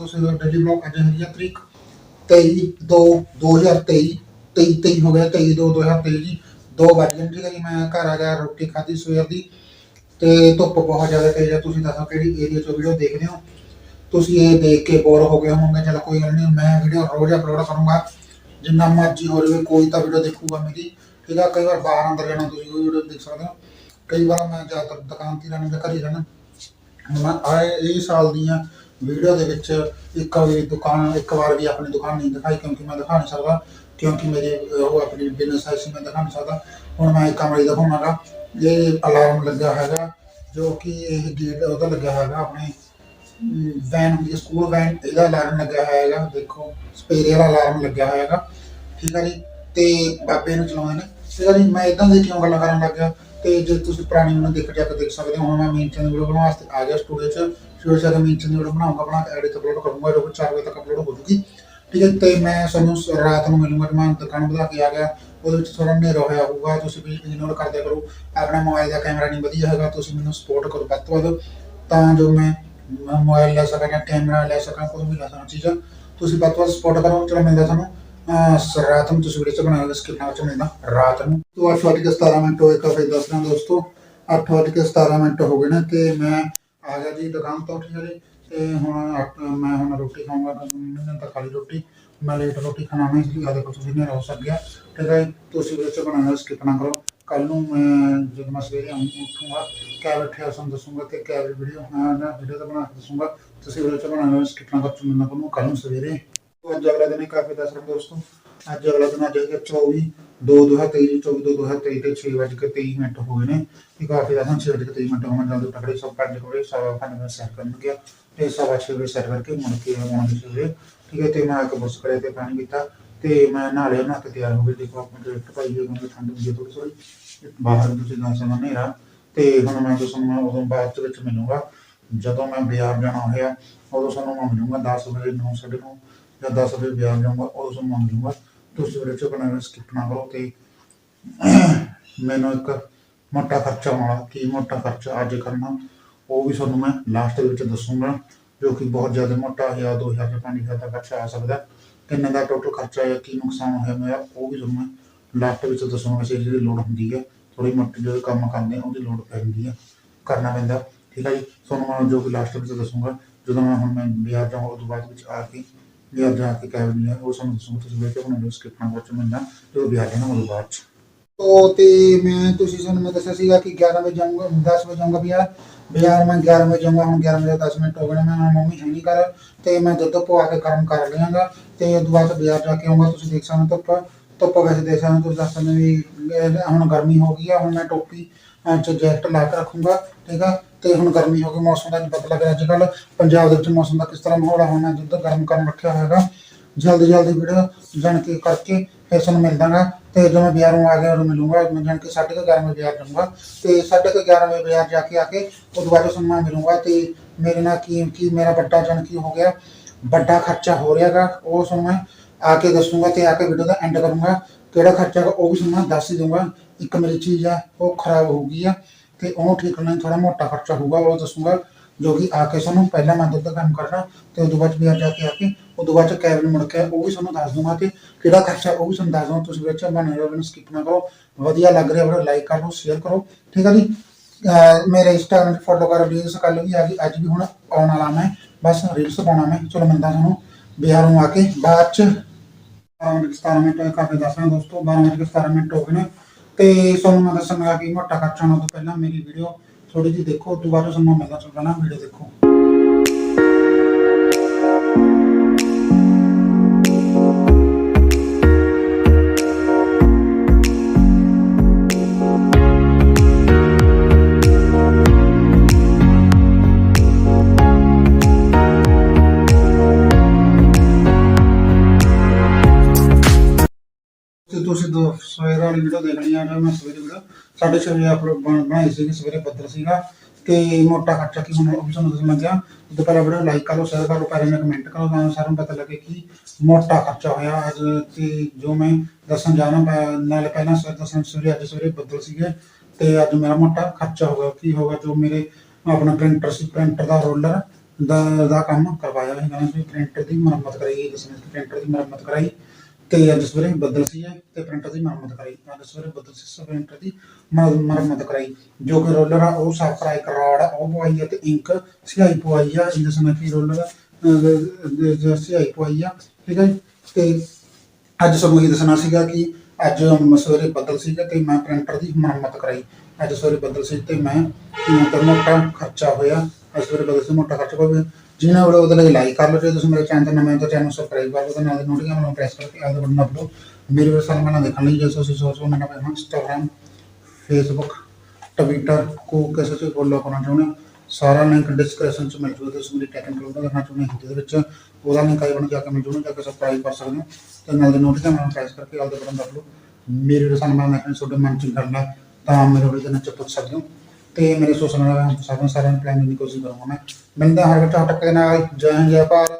ਤੁਸੀਂ daily blog ਅੱਜ ਹੈਗੀ ਤਰੀਕ 23 2 2023 23 23 ਹੋ ਗਿਆ 23 2 2023 ਜੀ। 2 ਵਜ ਗਏ ਠੀਕ ਹੈ ਜੀ, ਮੈਂ ਘਰ ਆ ਗਿਆ, ਰੋਟੀ ਖਾਧੀ ਸਵੇਰ ਦੀ। ਤੇ ਧੁੱਪ ਬਹੁਤ ਜ਼ਿਆਦਾ ਤੇਜ਼ ਹੈ ਤੁਸੀਂ ਦੱਸੋ ਕਿਹੜੀ ਏਰੀਆ ਚੋਂ ਵੀਡੀਓ ਦੇਖਦੇ ਹੋ? ਤੁਸੀਂ ਇਹ ਦੇਖ ਕੇ ਬੋਰ ਹੋ ਗਏ ਹੋਵੋਗੇ, ਚਲ ਕੋਈ ਗੱਲ ਨਹੀਂ, ਮੈਂ ਵੀਡੀਓ ਰੋਜ਼ ਅਪਲੋਡ ਕਰੂੰਗਾ। ਜਿੰਨਾ ਮਰਜ਼ੀ ਹੋ ਜਾਵੇ, ਕੋਈ ਤਾਂ ਵੀਡੀਓ ਦੇਖੂਗਾ ਮੇਰੀ। ਠੀਕ ਆ, ਕਈ ਵਾਰ ਬਾਹਰ ਅੰਦਰ ਜਾਣਾ, ਤੁਸੀਂ ਉਹ ਵੀਡੀਓ ਦੇਖ ਸਕਦੇ ਹੋ। ਕਈ ਵਾਰ ਮੈਂ ਜ਼ਿਆਦਾਤਰ ਦੁਕਾਨ ਤੇ ਰਹਿਣਾ ਜਾਂ ਘਰੇ ਰਹਿਣਾ। ਮੈਂ ਆਏ, ਇਹ ਸਾਲ ਦੀਆਂ ਵੀਡੀਓ ਦੇ ਵਿੱਚ ਇੱਕ ਵੀ ਦੁਕਾਨ, ਇੱਕ ਵਾਰ ਵੀ ਆਪਣੀ ਦੁਕਾਨ ਨਹੀਂ ਦਿਖਾਈ ਕਿਉਂਕਿ ਮੈਂ ਦਿਖਾ ਨਹੀਂ ਸਕਦਾ, ਕਿਉਂਕਿ ਮੇਰੇ ਉਹ ਆਪਣੀ ਬਿਜ਼ਨਸ ਹੈ ਸੀ ਮੈਂ ਦਿਖਾ ਨਹੀਂ ਸਕਦਾ। ਹੁਣ ਮੈਂ ਇੱਕ ਕਮਰੇ ਦਿਖਾਉਣਾਗਾ ਇਹ ਅਲਾਰਮ ਲੱਗਾ ਹੈਗਾ, ਜੋ ਕਿ ਇਹ ਗੇਟ ਉਹਦਾ ਲੱਗਾ ਹੈਗਾ, ਆਪਣੇ ਵੈਨ ਹੁੰਦੀ ਸਕੂਲ ਵੈਨ ਇਹਦਾ ਅਲਾਰਮ ਲੱਗਾ ਹੋਇਆ ਹੈਗਾ, ਦੇਖੋ ਸਪੇਰੇ ਵਾਲਾ ਅਲਾਰਮ ਲੱਗਿਆ ਹੋਇਆ ਹੈਗਾ। ਠੀਕ ਹੈ ਜੀ? ਤੇ ਬਾਬੇ ਨੂੰ ਚਲਾਉਂਦੇ ਨੇ। ਠੀਕ ਹੈ ਜੀ? ਮੈਂ ਇਦਾਂ ਦੀ ਕਿਉਂ ਗੱਲਾਂ ਕਰਨ ਲੱਗ ਗਿਆ? ਤੇ ਜੇ ਤੁਸੀਂ ਪੁਰਾਣੀ ਮੈਨੂੰ ਦੇਖ ਜਾ ਕੇ ਦੇਖ ਸਕਦੇ ਹੋ, ਹੁਣ ਮੈਂ ਮੇਨ ਚੈਨਲ ਵੀਡੀਓ ਬਣਾਉਣ ਵਾਸਤੇ ਆ ਗਿਆ ਸਟੂਡੀਓ 'ਚ। ਸਟੂਡੀਓ 'ਚ ਆ ਕੇ ਮੇਨ ਚੈਨਲ ਵੀਡੀਓ ਬਣਾਉਂਗਾ, ਬਣਾ ਕੇ ਐਡਿਟ ਅਪਲੋਡ ਕਰੂੰਗਾ ਜੋ ਕਿ 4 ਵਜੇ ਤੱਕ ਅਪਲੋਡ ਹੋ ਜੂਗੀ। ਠੀਕ ਹੈ, ਤੇ ਮੈਂ ਸਾਨੂੰ ਰਾਤ ਨੂੰ ਮਿਲੂੰਗਾ ਤੇ ਮੈਂ ਦੁਕਾਨ ਵਧਾ ਕੇ ਆ ਗਿਆ। ਉਹਦੇ ਵਿੱਚ ਥੋੜਾ ਹਨੇਰਾ ਹੋਇਆ ਹੋਊਗਾ, ਤੁਸੀਂ ਵੀ ਇਗਨੋਰ ਕਰਦੇ ਕਰੋ। ਆਪਣਾ ਮੋਬਾਈਲ ਦਾ ਕੈਮਰਾ ਨਹੀਂ ਵਧੀਆ ਹੈਗਾ, ਤੁਸੀਂ ਮੈਨੂੰ ਸਪੋਰਟ ਕਰੋ ਵੱਧ ਤੋਂ ਵੱਧ। ਤਾਂ ਜੋ ਮੈਂ ਮੋਬਾਈਲ ਲੈ ਸਕਾਂ ਜਾਂ ਕੈਮਰਾ ਲੈ ਸਕਾਂ, ਕੋਈ ਵੀ ਲੈ ਸਕਾਂ ਚੀਜ਼ਾਂ। ਤੁਸੀਂ ਵੱਧ ਤੋਂ ਵੱਧ ਸਪੋਰਟ ਕਰੋ, ਚਲੋ ਮਿਲਦਾ ਤੁਹਾਨੂੰ। ਅਹ ਰਾਤ ਨੂੰ ਤੁਸੀਂ ਵੀਡੀਓ ਚ ਬਣਾਓਗੇ ਸਕਿਪ ਨਾਲ ਚ ਮਿਲਦਾ ਰਾਤ ਨੂੰ। ਤੋਂ 8 ਵਜੇ ਕੇ 17 ਮਿੰਟ ਹੋਏ ਕਾਫੀ ਦੱਸ ਰਿਹਾ ਦੋਸਤੋ। 8 ਵਜੇ ਕੇ 17 ਮਿੰਟ ਹੋ ਗਏ ਨੇ ਤੇ ਮੈਂ ਆ ਗਿਆ ਜੀ ਦੁਕਾਨ ਤੋਂ ਠੀਕ ਹੈ ਤੇ ਹੁਣ ਮੈਂ ਹੁਣ ਰੋਟੀ ਖਾਊਂਗਾ ਮੈਂ ਤਾਂ ਖਾਲੀ ਰੋਟੀ। ਮੈਂ ਲੇਟ ਰੋਟੀ ਖਾਣਾ ਨਹੀਂ ਇਸ ਲਈ ਆ ਦੇਖੋ ਤੁਸੀਂ ਹਨੇਰਾ ਹੋ ਸਕ ਗਿਆ ਠੀਕ ਹੈ ਜੀ, ਤੁਸੀਂ ਵੀਡੀਓ ਚ ਬਣਾਉਣਾ ਸਕਿਪ ਨਾ ਕਰੋ। ਕੱਲ ਨੂੰ ਮੈਂ ਜਦੋਂ ਮੈਂ ਸਵੇਰੇ ਆਊਂ- ਉੱਠੂੰਗਾ ਕਿਆ ਬੈਠਿਆ ਸਾਨੂੰ ਦੱਸੂੰਗਾ ਤੇ ਕਿਆ ਵੀਡੀਓ ਹਾਂ ਨਾ ਵੀਡੀਓ ਤਾਂ ਬਣਾ ਕੇ ਦੱਸੂੰਗਾ। ਤੁਸੀਂ ਵੀਡੀਓ ਚ ਬਣਾਉਣਾ ਸਕਿਪ ਨਾ ਕਰੋ ਮੈਨੂੰ ਕੋਲ ਕੱਲ ਨੂੰ ਸਵੇਰੇ। ਅੱਜ ਅਗਲਾ ਦਿਨ ਹੈ ਕਾਫੀ ਦੱਸ ਰਿਹਾ ਦੋਸਤੋ। ਅੱਜ ਅਗਲਾ ਦਿਨ ਅੱਜ ਹੈਗਾ 24 2 2023 24 2 2023 ਤੇ 6 ਵਜੇ 23 ਮਿੰਟ ਹੋ ਗਏ ਨੇ। ਤੇ ਕਾਫੀ ਦੱਸਾਂ 6 ਵਜੇ ਕੇ 23 ਮਿੰਟ ਹੋਣ ਜਲਦੀ ਟਕੜੇ ਸਭ ਪੰਜ ਕੋਲੇ ਸਵਾ ਪੰਜ ਵਜੇ ਸੈਰ ਕਰਨ ਗਿਆ। ਤੇ ਸਵਾ 6 ਵਜੇ ਸੈਰ ਕਰਕੇ ਮੁੜ ਕੇ ਆਉਣਾ ਸੀ ਸਵੇਰੇ। ਠੀਕ ਹੈ, ਤੇ ਮੈਂ ਇੱਕ ਬੁਰਸ਼ ਕਰਿਆ ਤੇ ਪਾਣੀ ਪੀਤਾ। ਤੇ ਮੈਂ ਨਹਾ ਲਿਆ, ਨਹਾ ਕੇ ਤਿਆਰ ਹੋ ਗਏ ਦੇਖੋ ਆਪਣੇ ਡਾਇਰੈਕਟ ਭਾਈ ਜੀ ਨੂੰ ਠੰਡ ਹੁੰਦੀ ਹੈ ਥੋੜੀ ਥੋੜੀ ਬਾਹਰ ਤੁਸੀਂ ਦੱਸ ਸਮਾਂ ਹਨੇਰਾ। ਤੇ ਹੁਣ ਮੈਂ ਤੁਹਾਨੂੰ ਉਦੋਂ ਬਾਅਦ ਦੇ ਵਿੱਚ ਮਿਲੂੰਗਾ। ਜਦੋਂ ਮੈਂ ਬਾਜ਼ਾਰ ਜਾਣਾ ਹੋਇਆ, ਉਦੋਂ ਤੁਹਾਨੂੰ ਮੈਂ ਮਿਲੂੰਗਾ 10 ਵਜੇ 9 9:30 ਜਾਂ 10 ਵਜੇ ਬਾਜ਼ਾਰ ਜਾਊਂਗਾ ਉਦੋਂ ਤੁਹਾਨੂੰ ਮੰਗ ਮਿਲੂੰਗਾ ਤੁਸੀਂ ਵੀਡੀਓ ਚ ਬਣਾਉਣਾ ਸਕਿਪ ਨਾ ਕਰੋ ਤੇ ਮੈਨੂੰ ਇੱਕ ਮੋਟਾ ਖਰਚਾ ਆਉਣਾ ਕੀ ਮੋਟਾ ਖਰਚਾ ਅੱਜ ਕਰਨਾ, ਉਹ ਵੀ ਤੁਹਾਨੂੰ ਮੈਂ ਲਾਸਟ ਵਿੱਚ ਦੱਸੂੰਗਾ, ਜੋ ਕਿ ਬਹੁਤ ਜ਼ਿਆਦਾ ਮੋਟਾ ਹੈ 2000 ਜਾਂ 5000 ਦਾ ਖਰਚਾ ਆ ਸਕਦਾ। ਕਿੰਨੇ ਦਾ ਟੋਟਲ ਖਰਚਾ ਜਾਂ ਕੀ ਨੁਕਸਾਨ ਹੋਇਆ ਮੇਰਾ, ਉਹ ਵੀ ਤੁਹਾਨੂੰ ਮੈਂ ਲਾਸਟ ਵਿੱਚ ਦੱਸੂੰਗਾ ਸੀ ਜਿਹੜੀ ਲੋੜ ਹੁੰਦੀ ਹੈ। ਥੋੜੀ ਮੋਟੀ ਜੋ ਕੰਮ ਕਰਦੇ ਆ, ਉਹਦੀ ਲੋੜ ਪੈਂਦੀ ਹੈ, ਕਰਨਾ ਪੈਂਦਾ। ਠੀਕ ਹੈ ਜੀ? ਤੁਹਾਨੂੰ ਮੈਂ ਜੋ ਕਿ ਲਾਸਟ ਵਿੱਚ ਦੱਸੂੰਗਾ, ਜਦੋਂ ਮੈਂ ਹੁਣ ਮੈਂ ਬਾਜ਼ਾਰ ਜਾਊਂਗਾ, ਉਸ ਤੋਂ ਬਾਅਦ ਵਿੱਚ ਆ ਕੇ ਬਾਜ਼ਾਰ ਜਾ ਕੇ ਕਹਿ ਦਿੰਦੀ ਹੈ ਉਹ ਤੁਹਾਨੂੰ ਦੱਸੂੰਗਾ ਤੁਸੀਂ ਵੇਖ ਕੇ ਮੈਂ, ਤੁਸੀਂ ਸਾਨੂੰ, ਮੈਂ ਦੱਸਿਆ ਸੀਗਾ ਕਿ 11 ਵਜੇ ਜਾਊਂਗਾ 10 ਵਜੇ ਜਾਊਂਗਾ ਬਾਜ਼ਾਰ ਬਾਜ਼ਾਰ ਮੈਂ 11 ਵਜੇ ਜਾਊਂਗਾ, ਹੁਣ 11 ਵਜੇ 10 ਮਿੰਟ ਹੋ ਗਏ ਮੈਂ ਮੰਮੀ ਹੈ ਨਹੀਂ ਕਰ, ਤੇ ਮੈਂ ਦੁੱਧ ਪਵਾ ਕੇ ਗਰਮ ਕਰ ਲਿਆਂਗਾ, ਤੇ ਉਸ ਤੋਂ ਬਾਅਦ ਬਾਜ਼ਾਰ ਜਾ ਕੇ ਆਉਂਗਾ ਤੁਸੀਂ ਦੇਖ ਸਕਦੇ ਹੋ ਧੁੱਪ ਧੁੱਪ ਵੈਸੇ ਦੇਖ ਸਕਦੇ ਹੋ, ਤੁਸੀਂ ਦੱਸ ਸਕਦੇ ਹੋ ਵੀ ਹੁਣ ਗਰਮੀ ਹੋ ਗਈ ਆ, ਹੁਣ ਮੈਂ ਟੋਪੀ ਚ ਜੈਕਟ ਲਾ ਕੇ ਰੱਖੂੰਗਾ, ਠੀਕ ਆ? ਤੇ ਹੁਣ ਗਰਮੀ ਹੋ ਗਈ, ਮੌਸਮ ਦਾ ਨਹੀਂ ਪਤਾ ਲੱਗ ਰਿਹਾ ਅੱਜ ਕੱਲ ਪੰਜਾਬ ਦੇ ਵਿੱਚ ਮੌਸਮ ਦਾ ਕਿਸ ਤਰ੍ਹਾਂ ਮਾਹੌਲ ਆ, ਹੁਣ ਦੁੱਧ ਗਰਮ ਕਰਨ ਰੱਖਿਆ ਹੋਇਆਗਾ ਜਲਦੀ ਜਲਦੀ ਵੀਡੀਓ ਜਾਣ ਕੇ ਕਰਕੇ ਫਿਰ ਤੁਹਾਨੂੰ ਮਿਲਦਾਗਾ ਤੇ ਜਦੋਂ ਮੈਂ ਬਾਜ਼ਾਰੋਂ ਆ ਗਿਆ, ਉਦੋਂ ਮਿਲੂੰਗਾ। ਮੈਂ ਜਾਣ ਕੇ ਸਾਢੇ ਕੁ 11 ਵਜੇ ਬਾਜ਼ਾਰ ਜਾਊਂਗਾ। ਤੇ ਸਾਢੇ ਕੁ 11 ਵਜੇ ਬਾਜ਼ਾਰ ਜਾ ਕੇ ਆ ਕੇ ਉਹ ਤੋਂ ਬਾਅਦ ਤੁਹਾਨੂੰ ਮਿਲੂੰਗਾ ਤੇ ਮੇਰੇ ਨਾਲ ਕੀ ਕੀ ਮੇਰਾ ਵੱਡਾ ਜਾਣ ਕੀ ਹੋ ਗਿਆ। ਵੱਡਾ ਖਰਚਾ ਹੋ ਰਿਹਾਗਾ ਉਹ ਤੁਹਾਨੂੰ ਮੈਂ ਆ ਕੇ ਦੱਸੂੰਗਾ ਤੇ ਆ ਕੇ ਵੀਡੀਓ ਦਾ ਐਂਡ ਕਰੂੰਗਾ। ਕਿਹੜਾ ਖਰਚਾ ਹੈਗਾ ਉਹ ਵੀ ਤੁਹਾਨੂੰ ਮੈਂ ਦੱਸ ਹੀ ਦੂੰਗਾ ਇੱਕ ਮੇਰੀ ਚੀਜ਼ ਆ, ਉਹ ਖਰਾਬ ਹੋ ਗਈ ਆ। ਤੇ ਉਹਨੂੰ ਠੀਕ ਕਰਨਾ ਥੋੜਾ ਮੋਟਾ ਖਰਚਾ ਹੋਊਗਾ, ਉਹ ਦੱਸੂੰਗਾ ਜੋ ਕਿ ਆ ਕੇ ਤੁਹਾਨੂੰ ਪਹਿਲਾਂ ਮੈਂ ਦਾ ਕੰਮ ਕਰਨਾ, ਤੇ ਉਦੋਂ ਬਾਅਦ ਬਾਜ਼ਾਰ ਜਾ ਕੇ ਆ ਕੇ ਉਦੋਂ ਬਾਅਦ ਕੈਬਨ ਮੁੜ ਕੇ ਉਹ ਵੀ ਤੁਹਾਨੂੰ ਦੱਸ ਦੂੰਗਾ ਤੇ ਕਿਹੜਾ ਖਰਚਾ ਉਹ ਵੀ ਤੁਹਾਨੂੰ ਦੱਸ ਦੂੰਗਾ ਤੁਸੀਂ ਵਿੱਚ ਬਣੇ ਰਹੋ, ਮੈਨੂੰ ਸਕਿਪ ਨਾ ਕਰੋ। ਵਧੀਆ ਲੱਗ ਰਿਹਾ ਵੀਡੀਓ ਲਾਈਕ ਕਰ ਸ਼ੇਅਰ ਕਰੋ। ਠੀਕ ਆ ਜੀ? ਮੇਰੇ ਇੰਸਟਾਗ੍ਰਾਮ ਤੇ ਫੋਲੋ ਕਰੋ ਰੀਲਸ ਕੱਲ ਵੀ ਆ ਗਈ, ਅੱਜ ਵੀ ਹੁਣ ਆਉਣ ਵਾਲਾ ਮੈਂ, ਬਸ ਰੀਲਸ ਪਾਉਣਾ ਮੈਂ। ਚਲੋ ਮਿਲਦਾ ਤੁਹਾਨੂੰ ਬਿਹਾਰੋਂ ਆ ਕੇ, ਬਾਅਦ ਚ 12 ਮਿੰਟ 17 ਮਿੰਟ ਹੋਏ ਕਾਫੀ ਦੱਸ ਰਿਹਾ ਦੋਸਤੋ 12 ਮਿੰਟ 17 ਮਿੰਟ ਹੋ ਗਏ ਨੇ। ਤੇ ਤੁਹਾਨੂੰ ਮੈਂ ਦੱਸਣ ਦੱਸਣਾ ਕਿ ਮੋਟਾ ਖਰਚਾ ਹੋਣ ਤੋਂ ਪਹਿਲਾਂ ਮੇਰੀ ਵੀਡੀਓ ਥੋੜੀ ਜਿਹੀ ਦੇਖੋ, ਉਸ ਤੋਂ ਬਾਅਦ ਤੁਹਾਨੂੰ ਮਿਲਦਾ ਚੱਲਣਾ ਵੀਡੀਓ ਦੇਖੋ। ਤੁਸੀਂ ਦੋ ਸਵੇਰ ਵਾਲੀ ਵੀਡੀਓ ਦੇਖਣੀ ਆ, ਮੈਂ ਸਵੇਰੇ ਵੀਡੀਓ ਸਾਢੇ ਛੇ ਅਪਲੋਡ ਬਣਾਈ ਸੀ ਸਵੇਰੇ ਬੱਦਲ ਸੀਗਾ। ਤੇ ਮੋਟਾ ਖਰਚਾ ਕੀ ਹੁਣ ਉਹ ਵੀ ਤੁਹਾਨੂੰ ਦੱਸਣ ਲੱਗਿਆ। ਉਦੋਂ ਪਹਿਲਾਂ ਵੀਡੀਓ ਲਾਈਕ ਕਰੋ ਸ਼ੇਅਰ ਕਰੋ ਪਹਿਲੇ ਵਿੱਚ ਕਮੈਂਟ ਕਰੋ ਤਾਂ ਸਾਰਿਆਂ ਨੂੰ ਪਤਾ ਲੱਗੇ ਕਿ ਮੋਟਾ ਖਰਚਾ ਹੋਇਆ ਅੱਜ। ਤੇ ਜੋ ਮੈਂ ਦੱਸਣ ਜਾਣਾ ਪੈ- ਪਹਿਲਾਂ ਸਵੇਰ ਦੱਸਣ ਸਵੇਰੇ ਅੱਜ ਸਵੇਰੇ ਬੱਦਲ ਸੀਗੇ। ਤੇ ਅੱਜ ਮੇਰਾ ਮੋਟਾ ਖਰਚਾ ਹੋ ਕੀ ਹੋਗਾ ਜੋ ਮੇਰੇ ਆਪਣਾ ਪ੍ਰਿੰਟਰ ਸੀ ਪ੍ਰਿੰਟਰ ਦਾ ਰੋਲਰ ਦਾ ਦਾ ਕੰਮ ਕਰਵਾਇਆ ਹੈ ਕਹਿੰਦਾ ਸੀ ਪ੍ਰਿੰਟਰ ਦੀ ਮੁਰੰਮਤ ਕਰਾਈ ਜਿਸਨੇ ਪ੍ਰਿੰਟਰ ਦੀ ਮੁਰੰਮਤ ਕਰਾਈ। ਤੇ ਅੱਜ ਸਵੇਰੇ ਬੱਦਲ ਸੀ ਤੇ ਪ੍ਰਿੰਟਰ ਦੀ ਮੁਰੰਮਤ ਕਰਾਈ। ਅੱਜ ਸਵੇਰੇ ਬੱਦਲ ਸੀ ਪ੍ਰਿੰਟਰ ਦੀ ਮੁਰੰਮਤ ਕਰਾਈ। ਜੋ ਕਿ ਰੋਲਰ ਆ, ਉਹ ਸਾਫ਼ ਕਰਾਈ ਕਰੋੜ ਉਹ ਪਵਾਈ ਆ ਤੇ ਇੰਕ ਸਿਆਹੀ ਪਵਾਈ ਆ। ਜਿਸ ਨਾਲ ਕਿ ਰੋਲਰ ਜੋ ਪਵਾਈ ਆ, ਠੀਕ ਹੈ ਜੀ? ਤੇ ਅੱਜ ਸਾਨੂੰ ਇਹ ਦੱਸਣਾ ਸੀਗਾ ਕਿ ਅੱਜ ਸਵੇਰੇ ਬੱਦਲ ਸੀਗਾ ਤੇ ਮੈਂ ਪ੍ਰਿੰਟਰ ਦੀ ਮੁਰੰਮਤ ਕਰਾਈ। ਅੱਜ ਸਵੇਰੇ ਬੱਦਲ ਸੀ ਤੇ ਮੈਂ ਤੇ ਮੋਟਾ ਖਰਚਾ ਹੋਇਆ। ਅੱਜ ਵੇਲੇ ਬੱਦਲ ਸੀ ਮੋਟਾ ਖਰਚਾ ਹੋਇਆ ਜਿਹਨਾਂ ਵੇਲੇ ਉਹਦੇ ਲਈ ਲਾਈਕ ਕਰ ਲਓ। ਜੇ ਤੁਸੀਂ ਮੇਰੇ ਚੈਨਲ ਤੇ ਨਵੇਂ ਹੋ ਤਾਂ ਚੈਨਲ ਸਬਸਕ੍ਰਾਈਬ ਕਰ ਲਓ ਤੇ ਨਾਲ ਦੀ ਨੋਟੀਫਿਕੇਸ਼ਨ ਨੂੰ ਪ੍ਰੈਸ ਕਰਕੇ ਆਲ ਦੇ ਬਟਨ ਦਬ ਲਓ ਮੇਰੇ ਵੀਡੀਓ ਸਾਰੇ ਮੈਨਾਂ ਦੇਖਣ ਲਈ ਜੇ ਤੁਸੀਂ ਸੋਚੋ ਮੈਨਾਂ ਪੇ ਇੰਸਟਾਗ੍ਰਾਮ ਫੇਸਬੁੱਕ ਟਵਿੱਟਰ ਕੋ ਕਿਸੇ ਤੇ ਫੋਲੋ ਕਰਨਾ ਚਾਹੁੰਦੇ ਹੋ, ਸਾਰਾ ਲਿੰਕ ਡਿਸਕ੍ਰਿਪਸ਼ਨ ਚ ਮਿਲ ਜੂਗਾ। ਤੁਸੀਂ ਮੇਰੀ ਟੈਕਨਿਕਲ ਵੀਡੀਓ ਦੇਖਣਾ ਚਾਹੁੰਦੇ ਹੋ ਜਿਹਦੇ ਵਿੱਚ। ਉਹਦਾ ਲਿੰਕ ਆਈ ਬਣ ਜਾ ਕੇ ਮਿਲ ਜੂਗਾ, ਜਾ ਕੇ ਸਬਸਕ੍ਰਾਈਬ ਕਰ ਸਕਦੇ ਹੋ ਤੇ ਨਾਲ ਦੇ ਨੋਟੀਫਿਕੇਸ਼ਨ ਨੂੰ ਪ੍ਰੈਸ ਕਰਕੇ ਆਲ ਦੇ ਬਟਨ ਦਬ ਮੇਰੇ ਵੀਡੀਓ ਸਾਨੂੰ ਮੈਂ ਦੇਖਣ ਤੁਹਾਡੇ ਮਨ ਚ ਗੱਲ ਤਾਂ ਮੇਰੇ ਵੀਡੀਓ ਦੇ ਵਿੱਚ ਪੁੱਛ ਸਕਦੇ ਹੋ। ਤੇ ਮੇਰੇ ਸੋਸ਼ਲ ਮੀਡੀਆ ਸਾਰਿਆਂ ਸਾਰਿਆਂ ਨੂੰ ਪਲਾਨ ਦੀ ਕੋਸ਼ਿਸ਼ ਕਰੂੰਗਾ ਮੈਂ। ਮਿਲਦਾ ਹਰ ਵਿੱਚ ਟੱਕ ਦੇ ਨਾਲ ਜੈ ਹਿੰਦ ਜੈ ਭਾਰਤ